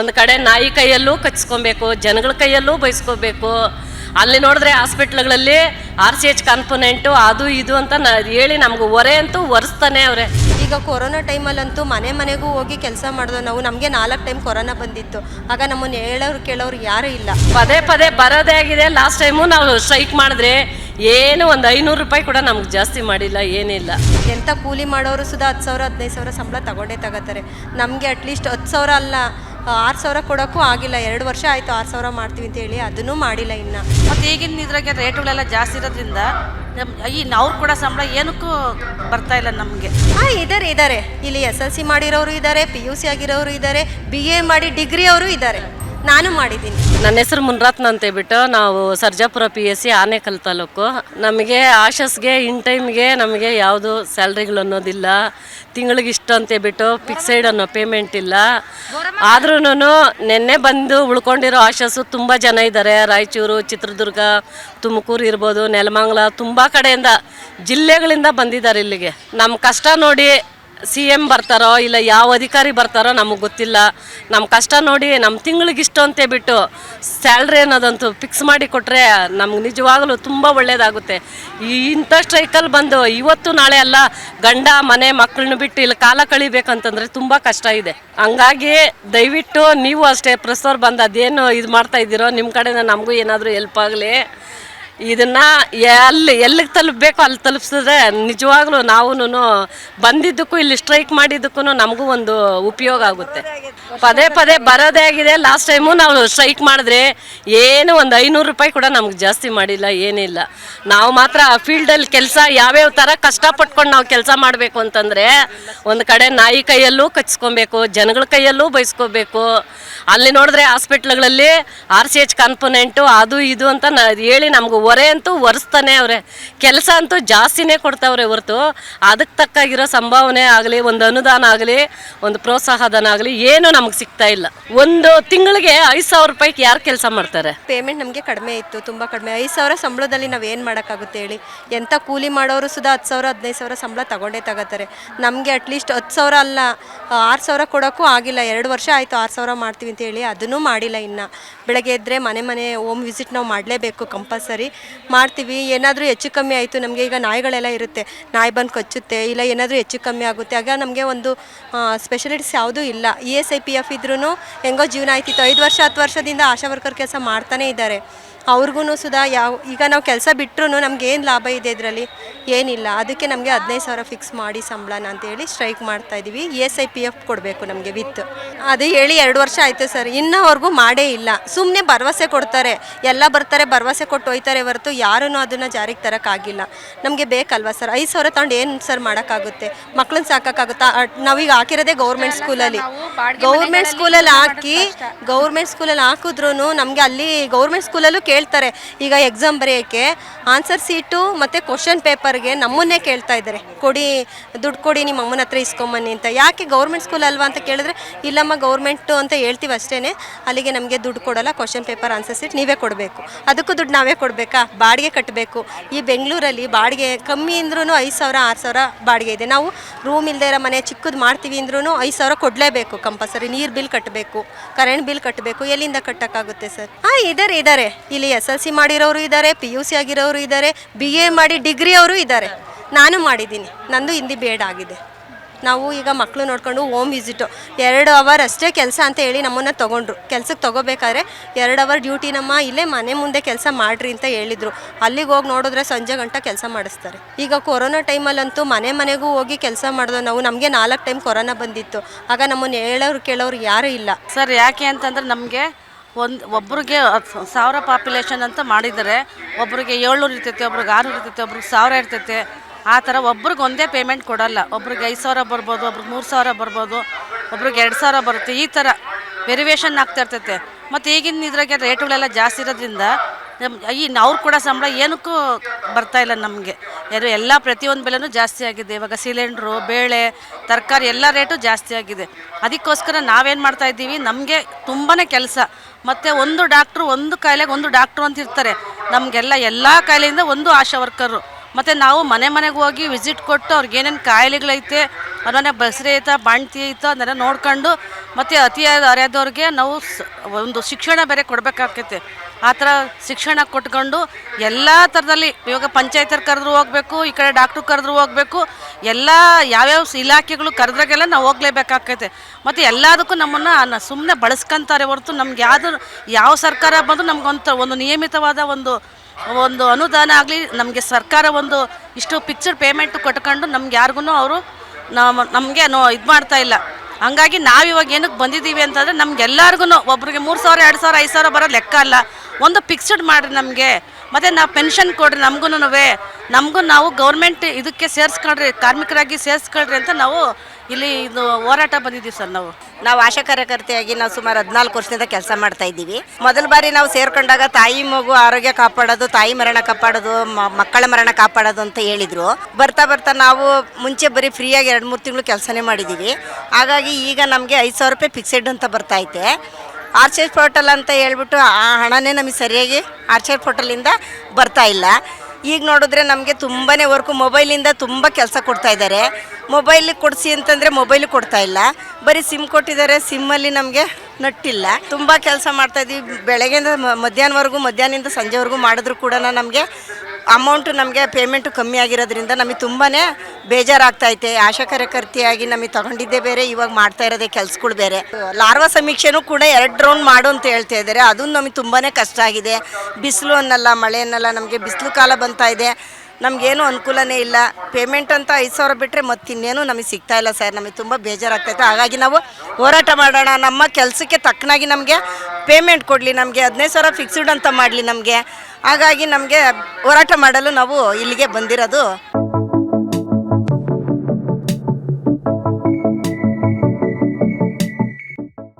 ಒಂದು ಕಡೆ ನಾಯಿ ಕೈಯಲ್ಲೂ ಕಚ್ಕೊಬೇಕು ಜನಗಳ ಕೈಯಲ್ಲೂ ಬಯಸ್ಕೋಬೇಕು ಅಲ್ಲಿ ನೋಡಿದ್ರೆ ಹಾಸ್ಪಿಟ್ಲ್ಗಳಲ್ಲಿ ಆರ್ ಸಿ ಎಚ್ ಕಾನ್ಪೊನೆಂಟು ಅದು ಇದು ಅಂತ ನ ಹೇಳಿ ನಮ್ಗೆ ಹೊರೆ ಅಂತೂ ಒರೆಸ್ತಾನೆ ಅವ್ರೆ. ಈಗ ಕೊರೋನಾ ಟೈಮಲ್ಲಂತೂ ಮನೆ ಮನೆಗೂ ಹೋಗಿ ಕೆಲಸ ಮಾಡಿದ್ವು ನಾವು ನಮಗೆ ನಾಲ್ಕು ಟೈಮ್ ಕೊರೋನಾ ಬಂದಿತ್ತು. ಆಗ ನಮ್ಮನ್ನು ಹೇಳೋರು ಕೇಳೋರು ಯಾರೂ ಇಲ್ಲ. ಪದೇ ಪದೇ ಬರೋದೇ ಆಗಿದೆ. ಲಾಸ್ಟ್ ಟೈಮು ನಾವು ಸ್ಟ್ರೈಕ್ ಮಾಡಿದ್ರೆ ಏನು ಒಂದು ಐನೂರು ರೂಪಾಯಿ ಕೂಡ ನಮ್ಗೆ ಜಾಸ್ತಿ ಮಾಡಿಲ್ಲ ಏನಿಲ್ಲ ಎಂಥ ಕೂಲಿ ಮಾಡೋರು ಸುಧಾ ಹತ್ತು ಸಾವಿರ ಹದಿನೈದು ಸಾವಿರ ಸಂಬಳ ತಗೊಂಡೇ ತಗೋತಾರೆ. ನಮಗೆ ಅಟ್ಲೀಸ್ಟ್ ಹತ್ತು ಸಾವಿರ ಅಲ್ಲ ಆರು ಸಾವಿರ ಕೊಡೋಕ್ಕೂ ಆಗಿಲ್ಲ. ಎರಡು ವರ್ಷ ಆಯಿತು ಆರು ಸಾವಿರ ಮಾಡ್ತೀವಿ ಅಂತ ಹೇಳಿ ಅದನ್ನೂ ಮಾಡಿಲ್ಲ ಇನ್ನು. ಮತ್ತು ಈಗಿನ ಇದ್ರಾಗೆ ರೇಟುಗಳೆಲ್ಲ ಜಾಸ್ತಿ ಇರೋದ್ರಿಂದ ಈ ಅವ್ರು ಕೂಡ ಸಂಬಳ ಏನಕ್ಕೂ ಬರ್ತಾ ಇಲ್ಲ ನಮಗೆ. ಹಾಂ ಇದ್ದಾರೆ ಇದ್ದಾರೆ ಇಲ್ಲಿ ಎಸ್ ಎಲ್ ಸಿ ಮಾಡಿರೋರು ಇದ್ದಾರೆ ಪಿ ಯು ಸಿ ಆಗಿರೋರು ಇದ್ದಾರೆ ಬಿ ಎ ಮಾಡಿ ಡಿಗ್ರಿ ಅವರು ಇದ್ದಾರೆ ನಾನು ಮಾಡಿದ್ದೀನಿ. ನನ್ನ ಹೆಸರು ಮುನ್ರತ್ನ ಅಂತ ಹೇಳ್ಬಿಟ್ಟು ನಾವು Sarjapura P S C Anekal taluk. ನಮಗೆ ಆಶಸ್ಗೆ ಇನ್ ಟೈಮ್ಗೆ ನಮಗೆ ಯಾವುದು ಸ್ಯಾಲ್ರಿಗಳು ಅನ್ನೋದಿಲ್ಲ. ತಿಂಗಳಿಗೆ ಇಷ್ಟು ಅಂತ ಹೇಳ್ಬಿಟ್ಟು ಫಿಕ್ಸೈಡ್ ಅನ್ನೋ ಪೇಮೆಂಟ್ ಇಲ್ಲ. ಆದ್ರೂ ನಿನ್ನೆ ಬಂದು ಉಳ್ಕೊಂಡಿರೋ ಆಶಸ್ಸು ತುಂಬ ಜನ ಇದ್ದಾರೆ. ರಾಯಚೂರು ಚಿತ್ರದುರ್ಗ ತುಮಕೂರು ಇರ್ಬೋದು ನೆಲಮಂಗಲ ತುಂಬ ಕಡೆಯಿಂದ ಜಿಲ್ಲೆಗಳಿಂದ ಬಂದಿದ್ದಾರೆ ಇಲ್ಲಿಗೆ. ನಮ್ಮ ಕಷ್ಟ ನೋಡಿ ಸಿ ಎಂ ಬರ್ತಾರೋ ಇಲ್ಲ ಯಾವ ಅಧಿಕಾರಿ ಬರ್ತಾರೋ ನಮಗೆ ಗೊತ್ತಿಲ್ಲ. ನಮ್ಮ ಕಷ್ಟ ನೋಡಿ ನಮ್ಮ ತಿಂಗಳಿಗೆ ಇಷ್ಟು ಅಂತ ಬಿಟ್ಟು ಸ್ಯಾಲ್ರಿ ಅನ್ನೋದಂತೂ ಫಿಕ್ಸ್ ಮಾಡಿ ಕೊಟ್ಟರೆ ನಮ್ಗೆ ನಿಜವಾಗಲೂ ತುಂಬ ಒಳ್ಳೆಯದಾಗುತ್ತೆ ಈ ಇಂಥ ಸ್ಟ್ರೈಕಲ್ಲಿ ಬಂದು ಇವತ್ತು ನಾಳೆ ಎಲ್ಲ ಗಂಡ, ಮನೆ ಮಕ್ಕಳನ್ನ ಬಿಟ್ಟು ಇಲ್ಲಿ ಕಾಲ ಕಳಿಬೇಕಂತಂದರೆ ತುಂಬ ಕಷ್ಟ ಇದೆ. ಹಂಗಾಗಿ ದಯವಿಟ್ಟು ನೀವು ಅಷ್ಟೇ ಪ್ರೆಸ್ಸವ್ರು ಬಂದು ಅದೇನು ಇದು ಮಾಡ್ತಾ ಇದ್ದೀರೋ ನಿಮ್ಮ ಕಡೆಯಿಂದ ನಮಗೂ ಏನಾದರೂ ಹೆಲ್ಪ್ ಆಗಲಿ. ಇದನ್ನ ಎಲ್ಲಿ ಎಲ್ಲಿಗೆ ತಲುಪಬೇಕು ಅಲ್ಲಿ ತಲುಪಿಸಿದ್ರೆ ನಿಜವಾಗ್ಲೂ ನಾವು ಬಂದಿದ್ದಕ್ಕೂ ಇಲ್ಲಿ ಸ್ಟ್ರೈಕ್ ಮಾಡಿದ್ದಕ್ಕೂ ನಮಗೂ ಒಂದು ಉಪಯೋಗ ಆಗುತ್ತೆ. ಪದೇ ಪದೇ ಬರೋದೇ ಆಗಿದೆ. ಲಾಸ್ಟ್ ಟೈಮು ನಾವು ಸ್ಟ್ರೈಕ್ ಮಾಡಿದ್ರೆ ಏನು ಒಂದು ಐನೂರು ರೂಪಾಯಿ ಕೂಡ ನಮ್ಗೆ ಜಾಸ್ತಿ ಮಾಡಿಲ್ಲ ಏನಿಲ್ಲ ನಾವು ಮಾತ್ರ ಫೀಲ್ಡಲ್ಲಿ ಕೆಲಸ ಯಾವ್ಯಾವ ಥರ ಕಷ್ಟಪಟ್ಕೊಂಡು ನಾವು ಕೆಲಸ ಮಾಡಬೇಕು ಅಂತಂದರೆ ಒಂದು ಕಡೆ ನಾಯಿ ಕೈಯಲ್ಲೂ ಕಚ್ಕೊಬೇಕು ಜನಗಳ ಕೈಯಲ್ಲೂ ಬಯಸ್ಕೋಬೇಕು ಅಲ್ಲಿ ನೋಡಿದ್ರೆ ಹಾಸ್ಪಿಟ್ಲ್ಗಳಲ್ಲಿ ಆರ್ ಸಿ ಎಚ್ ಕಾನ್ಪೊನೆಂಟು ಅದು ಇದು ಅಂತ ಹೇಳಿ ನಮ್ಗೆ ಹೊರೆ ಅಂತೂ ಒರೆಸ್ತಾನೆ ಅವರೇ. ಕೆಲಸ ಅಂತೂ ಜಾಸ್ತಿನೇ ಕೊಡ್ತಾವ್ರೆ ಹೊರತು. ಅದಕ್ಕೆ ತಕ್ಕಾಗಿರೋ ಸಂಭಾವನೆ ಆಗಲಿ, ಒಂದು ಅನುದಾನ ಆಗಲಿ, ಒಂದು ಪ್ರೋತ್ಸಾಹಧನ ಆಗಲಿ ಏನು ನಮಗೆ ಸಿಗ್ತಾ ಇಲ್ಲ. ಒಂದು ತಿಂಗಳಿಗೆ ಐದು ಸಾವಿರ ರೂಪಾಯಿಗೆ ಯಾರು ಕೆಲಸ ಮಾಡ್ತಾರೆ? ಪೇಮೆಂಟ್ ನಮಗೆ ಕಡಿಮೆ ಇತ್ತು, ತುಂಬ ಕಡಿಮೆ. ಐದು ಸಾವಿರ ಸಂಬಳದಲ್ಲಿ ನಾವು ಏನು ಮಾಡೋಕ್ಕಾಗುತ್ತೆ ಹೇಳಿ. ಎಂಥ ಕೂಲಿ ಮಾಡೋರು ಸುಧಾ ಹತ್ತು ಸಾವಿರ, ಹದಿನೈದು ಸಾವಿರ ಸಂಬಳ ತಗೊಂಡೇ ತಗೋತಾರೆ. ನಮಗೆ ಅಟ್ಲೀಸ್ಟ್ ಹತ್ತು ಸಾವಿರ ಅಲ್ಲ, ಆರು ಸಾವಿರ ಕೊಡೋಕ್ಕೂ ಆಗಿಲ್ಲ. ಎರಡು ವರ್ಷ ಆಯಿತು ಆರು ಸಾವಿರ ಮಾಡ್ತೀವಿ ಅಂತ ಹೇಳಿ ಅದನ್ನೂ ಮಾಡಿಲ್ಲ ಇನ್ನು. ಬೆಳಗ್ಗೆ ಎದ್ದರೆ ಮನೆ ಮನೆ ಹೋಮ್ ವಿಸಿಟ್ ನಾವು ಮಾಡಲೇಬೇಕು ಕಂಪಲ್ಸರಿ ಮಾಡ್ತೀವಿ, ಏನಾದರೂ ಹೆಚ್ಚು ಕಮ್ಮಿ ಆಯಿತು, ನಮಗೆ ಈಗ ನಾಯಿಗಳೆಲ್ಲ ಇರುತ್ತೆ. ನಾಯಿ ಬಂದು ಕಚ್ಚುತ್ತೆ, ಇಲ್ಲ ಏನಾದರೂ ಹೆಚ್ಚು ಕಮ್ಮಿ ಆಗುತ್ತೆ. ಆಗ ನಮಗೆ ಒಂದು ಸ್ಪೆಷಲಿಟೀಸ್ ಯಾವುದೂ ಇಲ್ಲ. E S I P F ಇದ್ರೂ ಹೆಂಗೋ ಜೀವನ ಆಯ್ತಿತ್ತು. ಐದು ವರ್ಷ, ಹತ್ತು ವರ್ಷದಿಂದ ಆಶಾ ವರ್ಕರ್ ಕೆಲಸ ಮಾಡ್ತಾನೇ ಇದ್ದಾರೆ. ಅವ್ರಿಗೂ ಸುಧಾ ಯಾವ ಈಗ ನಾವು ಕೆಲಸ ಬಿಟ್ಟರು ನಮ್ಗೆ ಏನು ಲಾಭ ಇದೆ ಇದರಲ್ಲಿ? ಏನಿಲ್ಲ. ಅದಕ್ಕೆ ನಮಗೆ ಹದಿನೈದು ಸಾವಿರ ಫಿಕ್ಸ್ ಮಾಡಿ ಸಂಬಳನ ಅಂತೇಳಿ ಸ್ಟ್ರೈಕ್ ಮಾಡ್ತಾ ಇದ್ದೀವಿ E S I P F ಕೊಡಬೇಕು ನಮಗೆ ವಿತ್. ಅದು ಹೇಳಿ ಎರಡು ವರ್ಷ ಆಯಿತು ಸರ್. ಇನ್ನೂವರೆಗೂ ಮಾಡೇ ಇಲ್ಲ. ಸುಮ್ಮನೆ ಭರವಸೆ ಕೊಡ್ತಾರೆ. ಎಲ್ಲ ಬರ್ತಾರೆ ಭರವಸೆ ಕೊಟ್ಟು ಹೋಯ್ತಾರೆ ಹೊರತು ಯಾರೂ ಅದನ್ನು ಜಾರಿಗೆ ತರೋಕ್ಕಾಗಿಲ್ಲ ನಮಗೆ ಬೇಕಲ್ವಾ ಸರ್? ಐದು ಸಾವಿರ ತಗೊಂಡು ಏನು ಸರ್ ಮಾಡೋಕ್ಕಾಗುತ್ತೆ? ಮಕ್ಳನ್ನ ಸಾಕೋಕ್ಕಾಗುತ್ತಾ? ನಾವೀಗ ಹಾಕಿರೋದೇ ಗೌರ್ಮೆಂಟ್ ಸ್ಕೂಲಲ್ಲಿ. ಗೌರ್ಮೆಂಟ್ ಸ್ಕೂಲಲ್ಲಿ ಹಾಕಿ ಗೌರ್ಮೆಂಟ್ ಸ್ಕೂಲಲ್ಲಿ ಹಾಕಿದ್ರು ನಮಗೆ ಅಲ್ಲಿ ಗೌರ್ಮೆಂಟ್ ಸ್ಕೂಲಲ್ಲೂ ಕೇಳ್ತಾರೆ. ಈಗ ಎಕ್ಸಾಮ್ ಬರೆಯೋಕ್ಕೆ ಆನ್ಸರ್ ಸೀಟು ಮತ್ತು ಕ್ವಶನ್ ಪೇಪರ್ಗೆ ನಮ್ಮನ್ನೇ ಕೇಳ್ತಾ ಇದ್ದಾರೆ. ಕೊಡಿ, ದುಡ್ಡು ಕೊಡಿ ನಿಮ್ಮ ಅಮ್ಮನ ಹತ್ರ ಇಸ್ಕೊಂಬನ್ನಿ ಅಂತ. ಯಾಕೆ ಗೌರ್ಮೆಂಟ್ ಸ್ಕೂಲ್ ಅಲ್ವಾ ಅಂತ ಕೇಳಿದ್ರೆ, ಇಲ್ಲಮ್ಮ ಗೌರ್ಮೆಂಟು ಅಂತ ಹೇಳ್ತೀವಿ ಅಷ್ಟೇ ಅಲ್ಲಿಗೆ ನಮಗೆ ದುಡ್ಡು ಕೊಡಲ್ಲ ಕ್ವಶನ್ ಪೇಪರ್ ಆನ್ಸರ್ ಸೀಟ್ ನೀವೇ ಕೊಡಬೇಕು. ಅದಕ್ಕೂ ದುಡ್ಡು ನಾವೇ ಕೊಡಬೇಕಾ? ಬಾಡಿಗೆ ಕಟ್ಟಬೇಕು ಈ ಬೆಂಗಳೂರಲ್ಲಿ ಬಾಡಿಗೆ ಕಮ್ಮಿ ಅಂದ್ರೂ ಐದು ಸಾವಿರ, ಆರು ಸಾವಿರ ಬಾಡಿಗೆ ಇದೆ. ನಾವು ರೂಮ್ ಇಲ್ಲದೆ ಇರೋ ಮನೆ ಚಿಕ್ಕದು ಮಾಡ್ತೀವಿ ಅಂದ್ರೂ ಐದು ಸಾವಿರ ಕೊಡಲೇಬೇಕು ಕಂಪಲ್ಸರಿ ನೀರು ಬಿಲ್ ಕಟ್ಟಬೇಕು ಕರೆಂಟ್ ಬಿಲ್ ಕಟ್ಟಬೇಕು ಎಲ್ಲಿಂದ ಕಟ್ಟೋಕ್ಕಾಗುತ್ತೆ ಸರ್ ಹಾಂ ಇದ್ದಾರೆ ಇದ್ದಾರೆ ಇಲ್ಲಿ ಎಸ್ ಎಲ್ ಸಿ ಮಾಡಿರೋರು ಇದ್ದಾರೆ, ಪಿ ಯು ಸಿ ಆಗಿರೋರು ಇದ್ದಾರೆ ಬಿ ಎ ಮಾಡಿ ಡಿಗ್ರಿ ಅವರು ಇದ್ದಾರೆ. ನಾನು ಮಾಡಿದ್ದೀನಿ, ನಂದು ಹಿಂದಿ ಬೇಡ ಆಗಿದೆ. ನಾವು ಈಗ ಮಕ್ಕಳು ನೋಡಿಕೊಂಡು ಹೋಮ್ ವಿಸಿಟು ಎರಡು ಅವರ್ ಅಷ್ಟೇ ಕೆಲಸ ಅಂತ ಹೇಳಿ ನಮ್ಮನ್ನು ತೊಗೊಂಡ್ರು. ಕೆಲ್ಸಕ್ಕೆ ತೊಗೋಬೇಕಾದ್ರೆ ಎರಡು ಅವರ್ ಡ್ಯೂಟಿ ನಮ್ಮ ಇಲ್ಲೇ ಮನೆ ಮುಂದೆ ಕೆಲಸ ಮಾಡ್ರಿ ಅಂತ ಹೇಳಿದರು. ಅಲ್ಲಿಗೆ ಹೋಗಿ ನೋಡಿದ್ರೆ ಸಂಜೆ ಗಂಟ ಕೆಲಸ ಮಾಡಿಸ್ತಾರೆ. ಈಗ ಕೊರೋನಾ ಟೈಮಲ್ಲಂತೂ ಮನೆ ಮನೆಗೂ ಹೋಗಿ ಕೆಲಸ ಮಾಡಿದೋ ನಾವು ನಮಗೆ ನಾಲ್ಕು ಟೈಮ್ ಕೊರೋನಾ ಬಂದಿತ್ತು. ಆಗ ನಮ್ಮನ್ನು ಹೇಳೋರು ಕೇಳೋರು ಯಾರೂ ಇಲ್ಲ. ಸರ್, ಯಾಕೆ ಅಂತಂದ್ರೆ ನಮಗೆ ಒಂದು ಒಬ್ರಿಗೆ ಸಾವಿರ ಪಾಪ್ಯುಲೇಷನ್ ಅಂತ ಮಾಡಿದರೆ ಒಬ್ರಿಗೆ ಏಳ್ನೂರು ಇರ್ತೈತೆ, ಒಬ್ರಿಗೆ ಆರುನೂರು ಇರ್ತೈತೆ, ಒಬ್ರಿಗೆ ಸಾವಿರ ಇರ್ತೈತೆ, ಆ ಥರ ಒಬ್ರಿಗೆ ಒಂದೇ ಪೇಮೆಂಟ್ ಕೊಡಲ್ಲ. ಒಬ್ರಿಗೆ ಐದು ಸಾವಿರ ಬರ್ಬೋದು, ಒಬ್ರಿಗೆ ಮೂರು ಸಾವಿರ ಬರ್ಬೋದು, ಒಬ್ರಿಗೆ ಎರಡು ಸಾವಿರ ಬರುತ್ತೆ. ಈ ಥರ ವೆರಿವೇಷನ್ ಆಗ್ತಾ ಇರ್ತೈತೆ. ಮತ್ತು ಈಗಿನ ಇದ್ರಾಗೆ ರೇಟ್ಗಳೆಲ್ಲ ಜಾಸ್ತಿ ಇರೋದ್ರಿಂದ ಈ ಅವ್ರು ಕೂಡ ಸಂಬಳ ಏನಕ್ಕೂ ಬರ್ತಾ ಇಲ್ಲ ನಮಗೆ. ಯಾರು ಎಲ್ಲ ಪ್ರತಿಯೊಂದು ಬೆಲೆನೂ ಜಾಸ್ತಿ ಆಗಿದೆ. ಇವಾಗ ಸಿಲಿಂಡ್ರು ಬೇಳೆ, ತರಕಾರಿ ಎಲ್ಲ ರೇಟು ಜಾಸ್ತಿ ಆಗಿದೆ. ಅದಕ್ಕೋಸ್ಕರ ನಾವೇನು ಮಾಡ್ತಾ ಇದ್ದೀವಿ? ನಮಗೆ ತುಂಬಾ ಕೆಲಸ. ಮತ್ತು ಒಂದು ಡಾಕ್ಟ್ರು ಒಂದು ಕಾಯಿಲೆಗೆ ಒಂದು ಡಾಕ್ಟ್ರು ಅಂತ ಇರ್ತಾರೆ. ನಮಗೆಲ್ಲ ಎಲ್ಲ ಕಾಯಿಲೆಯಿಂದ ಒಂದು ಆಶಾ ವರ್ಕರು ಮತ್ತು ನಾವು ಮನೆ ಮನೆಗೆ ಹೋಗಿ ವಿಸಿಟ್ ಕೊಟ್ಟು ಅವ್ರಿಗೆ ಏನೇನು ಕಾಯಿಲೆಗಳೈತೆ ಅದನ್ನ ಬಸರಿ ಐತಾ, ಬಾಣ್ತಿ ಐತಾ ಅದನ್ನೆಲ್ಲ ನೋಡ್ಕೊಂಡು ಮತ್ತು ಅತಿಯಾದ ಅರೆದವ್ರಿಗೆ ನಾವು ಒಂದು ಶಿಕ್ಷಣ ಬೇರೆ ಕೊಡಬೇಕಾಗ್ತೈತೆ ಆ ಥರ ಶಿಕ್ಷಣ ಕೊಟ್ಕೊಂಡು ಎಲ್ಲ ಥರದಲ್ಲಿ ಇವಾಗ ಪಂಚಾಯತರು ಕರೆದ್ರು ಹೋಗಬೇಕು, ಈ ಕಡೆ ಡಾಕ್ಟ್ರು ಕರೆದ್ರು ಹೋಗಬೇಕು, ಎಲ್ಲ ಯಾವ್ಯಾವ ಇಲಾಖೆಗಳು ಕರೆದ್ರಾಗೆಲ್ಲ ನಾವು ಹೋಗ್ಲೇಬೇಕಾಗ್ತೈತೆ ಮತ್ತು ಎಲ್ಲದಕ್ಕೂ ನಮ್ಮನ್ನು ಸುಮ್ಮನೆ ಬಳಸ್ಕೊಂತಾರೆ ಹೊರತು ನಮ್ಗೆ ಯಾವುದು, ಯಾವ ಸರ್ಕಾರ ಬಂದು ನಮ್ಗೊಂದು ಒಂದು ನಿಯಮಿತವಾದ ಒಂದು ಒಂದು ಅನುದಾನ ಆಗಲಿ, ನಮಗೆ ಸರ್ಕಾರ ಒಂದು ಇಷ್ಟು ಪಿಕ್ಚರ್ ಪೇಮೆಂಟ್ ಕೊಟ್ಕೊಂಡು ನಮ್ಗೆ ಯಾರಿಗೂ ಅವರು ನಮ್ಮ ನಮಗೆ ಇದು ಮಾಡ್ತಾ ಇಲ್ಲ. ಹಂಗಾಗಿ ನಾವಿವಾಗ ಏನಕ್ಕೆ ಬಂದಿದ್ದೀವಿ ಅಂತಂದರೆ ನಮ್ಗೆಲ್ಲರಿಗೂ ಒಬ್ರಿಗೆ ಮೂರು ಸಾವಿರ, ಎರಡು ಸಾವಿರ, ಐದು ಸಾವಿರ ಬರೋ ಲೆಕ್ಕ ಅಲ್ಲ. ಒಂದು ಫಿಕ್ಸ್ಡ್ ಮಾಡಿರಿ ನಮಗೆ. ಮತ್ತು ನಾವು ಪೆನ್ಷನ್ ಕೊಡ್ರಿ ನಮಗೂ ನಮಗೂ ನಾವು ಗೌರ್ಮೆಂಟ್ ಇದಕ್ಕೆ ಸೇರಿಸ್ಕೊಳ್ರಿ ಕಾರ್ಮಿಕರಾಗಿ ಸೇರಿಸ್ಕೊಳ್ರಿ ಅಂತ ನಾವು ಇಲ್ಲಿ ಇದು ಹೋರಾಟ ಬಂದಿದ್ದೀವಿ ಸರ್ ನಾವು. ನಾವು ಆಶಾ ಕಾರ್ಯಕರ್ತೆಯಾಗಿ ನಾವು ಸುಮಾರು ಹದಿನಾಲ್ಕು ವರ್ಷದಿಂದ ಕೆಲಸ ಮಾಡ್ತಾ ಇದ್ದೀವಿ. ಮೊದಲ ಬಾರಿ ನಾವು ಸೇರ್ಕೊಂಡಾಗ ತಾಯಿ ಮಗು ಆರೋಗ್ಯ ಕಾಪಾಡೋದು, ತಾಯಿ ಮರಣ ಕಾಪಾಡೋದು ಮಕ್ಕಳ ಮರಣ ಕಾಪಾಡೋದು ಅಂತ ಹೇಳಿದ್ರು. ಬರ್ತಾ ಬರ್ತಾ ನಾವು ಮುಂಚೆ ಬರೀ ಫ್ರೀಯಾಗಿ ಎರಡು, ಮೂರು ತಿಂಗಳು ಕೆಲಸನೇ ಮಾಡಿದ್ದೀವಿ ಹಾಗಾಗಿ ಈಗ ನಮಗೆ ಐದು ಸಾವಿರ ರೂಪಾಯಿ ಫಿಕ್ಸೆಡ್ ಅಂತ ಬರ್ತಾ ಐತೆ. ಆರ್ಚರ್ ಪೋರ್ಟಲ್ ಅಂತ ಹೇಳ್ಬಿಟ್ಟು ಆ ಹಣನೇ ನಮಗೆ ಸರಿಯಾಗಿ ಆರ್ಚರ್ ಪೋರ್ಟಲಿಂದ ಬರ್ತಾ ಇಲ್ಲ. ಈಗ ನೋಡಿದ್ರೆ ನಮಗೆ ತುಂಬಾ ವರ್ಕು ಮೊಬೈಲಿಂದ ತುಂಬ ಕೆಲಸ ಕೊಡ್ತಾ ಇದ್ದಾರೆ. ಮೊಬೈಲಿಗೆ ಕೊಡಿಸಿ ಅಂತಂದರೆ ಮೊಬೈಲ್ ಕೊಡ್ತಾ ಇಲ್ಲ. ಬರೀ ಸಿಮ್ ಕೊಟ್ಟಿದ್ದಾರೆ ಸಿಮ್ಮಲ್ಲಿ ನಮಗೆ ನಟ್ಟಿಲ್ಲ. ತುಂಬ ಕೆಲಸ ಮಾಡ್ತಾ ಇದ್ದೀವಿ ಬೆಳಗ್ಗೆಯಿಂದ ಮಧ್ಯಾಹ್ನವರೆಗೂ, ಮಧ್ಯಾಹ್ನದಿಂದ ಸಂಜೆವರೆಗೂ ಮಾಡಿದ್ರು ಕೂಡ ನಮಗೆ ಅಮೌಂಟ್ ನಮಗೆ ಪೇಮೆಂಟು ಕಮ್ಮಿ ಆಗಿರೋದ್ರಿಂದ ನಮಗೆ ತುಂಬಾ ಬೇಜಾರಾಗ್ತಾ ಐತೆ ಆಶಾ ಕಾರ್ಯಕರ್ತೆಯಾಗಿ ನಮಗೆ ತಗೊಂಡಿದ್ದೆ ಬೇರೆ, ಇವಾಗ ಮಾಡ್ತಾ ಇರೋದೇ ಕೆಲಸಗಳು ಬೇರೆ. ಲಾರ್ವಾ ಸಮೀಕ್ಷೆನೂ ಕೂಡ ಎರಡು ರೌಂಡ್ ಮಾಡು ಅಂತ ಹೇಳ್ತಾ ಇದ್ದಾರೆ ಅದು ನಮಗೆ ತುಂಬಾ ಕಷ್ಟ ಆಗಿದೆ. ಬಿಸಿಲು ಅನ್ನಲ್ಲ, ಮಳೆ ಅನ್ನಲ್ಲ, ನಮಗೆ ಬಿಸಿಲು ಕಾಲ ಬಂತಾ ಇದೆ. ನಮಗೇನು ಅನುಕೂಲನೇ ಇಲ್ಲ. ಪೇಮೆಂಟ್ ಅಂತ ಐದು ಸಾವಿರ ಬಿಟ್ಟರೆ ಮತ್ತಿನ್ನೇನು ನಮಗೆ ಸಿಗ್ತಾ ಇಲ್ಲ ಸರ್. ನಮಗೆ ತುಂಬ ಬೇಜಾರಾಗ್ತೈತೆ. ಹಾಗಾಗಿ ನಾವು ಹೋರಾಟ ಮಾಡೋಣ. ನಮ್ಮ ಕೆಲಸಕ್ಕೆ ತಕ್ಕನಾಗಿ ನಮಗೆ ಪೇಮೆಂಟ್ ಕೊಡಲಿ. ನಮಗೆ ಹದಿನೈದು ಸಾವಿರ ಫಿಕ್ಸ್ಡ್ ಅಂತ ಮಾಡಲಿ ನಮಗೆ. ಹಾಗಾಗಿ ನಮಗೆ ಹೋರಾಟ ಮಾಡಲು ನಾವು ಇಲ್ಲಿಗೆ ಬಂದಿರೋದು